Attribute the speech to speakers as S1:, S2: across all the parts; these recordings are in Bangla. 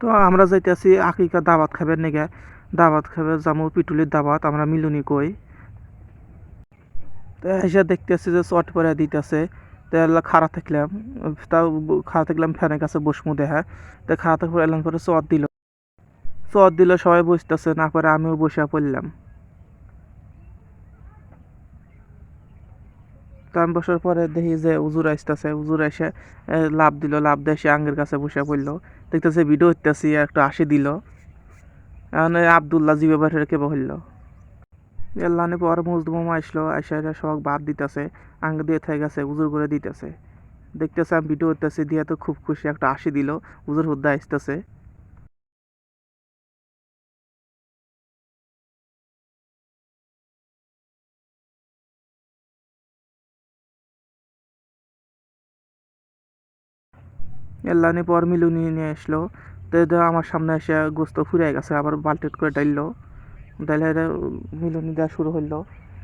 S1: তো আমরা যাইতেছি আকিকা দাবাত খাবার নেগে। দাবাত খাবে জামু পিটুলির দাবাত, আমরা মিলুনি কই। তো এসে দেখতেছি যে চট পরে দিতেছে। তো এলা থাকলাম। তাও খারাপ থাকলাম ফ্যানের কাছে বসমু দেখা তো খাড়া থাকলে এলাম করে চট দিল। চট দিল সবাই বসতেছে, না করে আমিও বসে পড়লাম। তার বসার পরে দেখি যে উজুর আসতেছে উজুর এসে লাভ দিল লাভ দিয়ে এসে আঙ্গের কাছে বসে পড়ল। দেখতেছে ভিডিও হইতেছি একটু আসি দিল। এখন আবদুল্লাহ জিবে বাইরে রেখে বলল এল্লানে পর মজদুমা আসলো, এসে সব বাদ দিতেছে, আঙ্গ দিয়ে থেকে গেছে উজুর করে দিতেছে। দেখতেছে আমি ভিডিও হইতেছে, দিয়ে তো খুব খুশি, একটা আসি দিল উজুর হুদ্দা আসতেছে। এল্লানি পর মিলুনি নিয়ে আসলো। তো আমার সামনে এসে গোস্ত ফুরে গেছে, আবার বাল্টিট করে ডাইললো। ডাইলে মিলুনি দেওয়া শুরু হইল।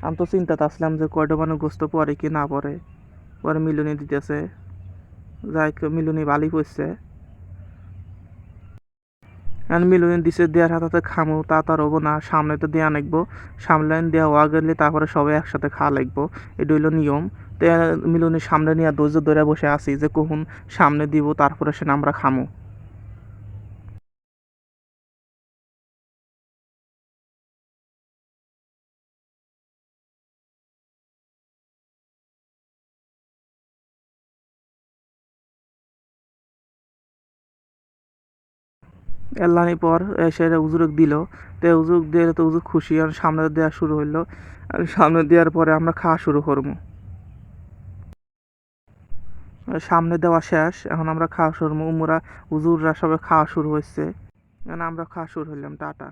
S1: আমি তো চিন্তাতে আসলাম যে কয়টা মানে গোস্ত পরে কি না পরে। পরে মিলুনি দিতেছে। যাই মিলুনি বালি পড়ছে এখন মিলুনি দিছে দেওয়ার হাতে খামু, তা তার হব না, সামনে তো দেওয়া লাগবো সামনে দেওয়া গেলে তারপরে সবাই একসাথে খাওয়া লাগবো। এটা হইল নিয়ম। তো এ মিলুনি সামনে নিয়ে ধৈর্য ধরে বসে আছি যে কখন সামনে দিব, তারপরে সে আমরা খামু। এল্লানি পর এসে উজুরক দিল। তো উজুক দিয়ে তো উজুক খুশি, আর সামনে দেওয়া শুরু হইল। আর সামনে দেওয়ার পরে আমরা খাওয়া শুরু করব। সামনে দেওয়া শেষ। এখন আমরা খাওয়া শুরু উমরা উজুররা সবাই খাওয়া শুরু হয়েছে এখন আমরা খাওয়া শুরু হইলাম টাটা।